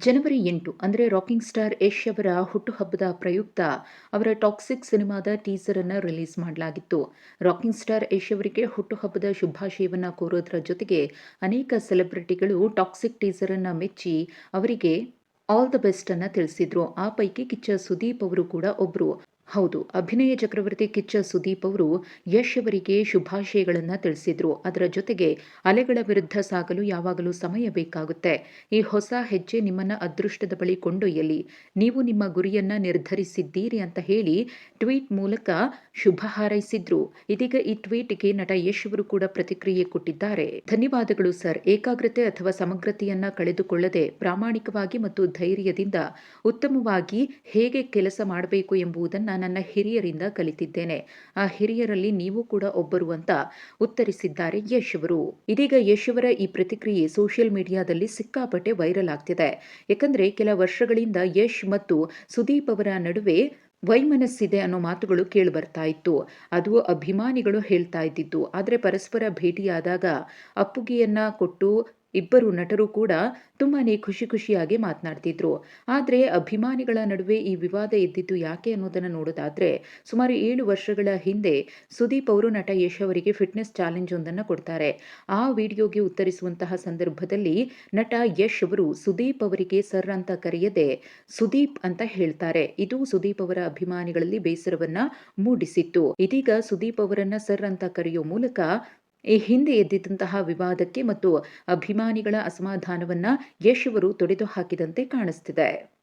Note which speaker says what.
Speaker 1: ಜನವರಿ ಎಂಟು ಅಂದರೆ rocking star Yash ಅವರ ಹುಟ್ಟುಹಬ್ಬದ ಪ್ರಯುಕ್ತ ಅವರ ಟಾಕ್ಸಿಕ್ ಸಿನಿಮಾದ ಟೀಸರ್ ಅನ್ನು ರಿಲೀಸ್ ಮಾಡಲಾಗಿತ್ತು. ರಾಕಿಂಗ್ ಸ್ಟಾರ್ ಯಶ್ ಅವರಿಗೆ ಹುಟ್ಟುಹಬ್ಬದ ಶುಭಾಶಯವನ್ನು ಕೋರೋದ್ರ ಜೊತೆಗೆ ಅನೇಕ ಸೆಲೆಬ್ರಿಟಿಗಳು ಟಾಕ್ಸಿಕ್ ಟೀಸರ್ ಅನ್ನು ಮೆಚ್ಚಿ ಅವರಿಗೆ ಆಲ್ ದ ಬೆಸ್ಟ್ ಅನ್ನು ತಿಳಿಸಿದ್ರು. ಆ ಪೈಕಿ ಕಿಚ್ಚ ಸುದೀಪ್ ಅವರು ಕೂಡ ಒಬ್ರು. ಹೌದು, ಅಭಿನಯ ಚಕ್ರವರ್ತಿ ಕಿಚ್ಚ ಸುದೀಪ್ ಅವರು ಯಶ್ ಅವರಿಗೆ ಶುಭಾಶಯಗಳನ್ನು ತಿಳಿಸಿದ್ರು. ಅದರ ಜೊತೆಗೆ ಅಲೆಗಳ ವಿರುದ್ಧ ಸಾಗಲು ಯಾವಾಗಲೂ ಸಮಯ ಬೇಕಾಗುತ್ತೆ. ಈ ಹೊಸ ಹೆಜ್ಜೆ ನಿಮ್ಮನ್ನ ಅದೃಷ್ಟದ ಬಳಿ ಕೊಂಡೊಯ್ಯಲಿ. ನೀವು ನಿಮ್ಮ ಗುರಿಯನ್ನ ನಿರ್ಧರಿಸಿದ್ದೀರಿ ಅಂತ ಹೇಳಿ ಟ್ವೀಟ್ ಮೂಲಕ ಶುಭ ಹಾರೈಸಿದ್ರು. ಇದೀಗ ಈ ಟ್ವೀಟ್ಗೆ ನಟ ಯಶ್ ಅವರು ಕೂಡ ಪ್ರತಿಕ್ರಿಯೆ ಕೊಟ್ಟಿದ್ದಾರೆ. ಧನ್ಯವಾದಗಳು ಸರ್. ಏಕಾಗ್ರತೆ ಅಥವಾ ಸಮಗ್ರತೆಯನ್ನ ಕಳೆದುಕೊಳ್ಳದೆ ಪ್ರಾಮಾಣಿಕವಾಗಿ ಮತ್ತು ಧೈರ್ಯದಿಂದ ಉತ್ತಮವಾಗಿ ಹೇಗೆ ಕೆಲಸ ಮಾಡಬೇಕು ಎಂಬುದನ್ನು ನನ್ನ ಹಿರಿಯರಿಂದ ಕಲಿತಿದ್ದೇನೆ. ಆ ಹಿರಿಯರಲ್ಲಿ ನೀವು ಕೂಡ ಒಬ್ಬರು ಅಂತ ಉತ್ತರಿಸಿದ್ದಾರೆ ಯಶ್ ಅವರು ಇದೀಗ ಯಶ್ ಅವರ ಈ ಪ್ರತಿಕ್ರಿಯೆ ಸೋಷಿಯಲ್ ಮೀಡಿಯಾದಲ್ಲಿ ಸಿಕ್ಕಾಪಟ್ಟೆ ವೈರಲ್ ಆಗ್ತಿದೆ. ಯಾಕಂದ್ರೆ ಕೆಲ ವರ್ಷಗಳಿಂದ ಯಶ್ ಮತ್ತು ಸುದೀಪ್ ಅವರ ನಡುವೆ ವೈಮನಸ್ಸಿದೆ ಅನ್ನೋ ಮಾತುಗಳು ಕೇಳಿ ಬರ್ತಾ ಇತ್ತು. ಅದು ಅಭಿಮಾನಿಗಳು ಹೇಳ್ತಾ ಇದ್ದಿತ್ತು ಆದರೆ ಪರಸ್ಪರ ಭೇಟಿಯಾದಾಗ ಅಪ್ಪುಗೆಯನ್ನ ಕೊಟ್ಟು ಇಬ್ಬರು ನಟರು ಕೂಡ ತುಂಬಾ ಖುಷಿ ಖುಷಿಯಾಗಿ ಮಾತನಾಡ್ತಿದ್ರು. ಆದರೆ ಅಭಿಮಾನಿಗಳ ನಡುವೆ ಈ ವಿವಾದ ಎದ್ದಿದ್ದು ಯಾಕೆ ಅನ್ನೋದನ್ನು ನೋಡೋದಾದ್ರೆ ಸುಮಾರು ಏಳು ವರ್ಷಗಳ ಹಿಂದೆ ಸುದೀಪ್ ಅವರು ನಟ ಯಶ್ ಅವರಿಗೆ ಫಿಟ್ನೆಸ್ ಚಾಲೆಂಜ್ ಒಂದನ್ನು ಕೊಡ್ತಾರೆ. ಆ ವಿಡಿಯೋಗೆ ಉತ್ತರಿಸುವಂತಹ ಸಂದರ್ಭದಲ್ಲಿ ನಟ ಯಶ್ ಅವರು ಸುದೀಪ್ ಅವರಿಗೆ ಸರ್ ಅಂತ ಕರೆಯದೆ ಸುದೀಪ್ ಅಂತ ಹೇಳ್ತಾರೆ. ಇದು ಸುದೀಪ್ ಅವರ ಅಭಿಮಾನಿಗಳಲ್ಲಿ ಬೇಸರವನ್ನ ಮೂಡಿಸಿತ್ತು. ಇದೀಗ ಸುದೀಪ್ ಅವರನ್ನ ಸರ್ ಅಂತ ಕರೆಯೋ ಮೂಲಕ ಈ ಹಿಂದೆ ಎದ್ದಿದ್ದಂತಹ ವಿವಾದಕ್ಕೆ ಮತ್ತು ಅಭಿಮಾನಿಗಳ ಅಸಮಾಧಾನವನ್ನ ಯಶ್ ಅವರು ತೊಡೆದು ಹಾಕಿದಂತೆ ಕಾಣಿಸ್ತಿದೆ.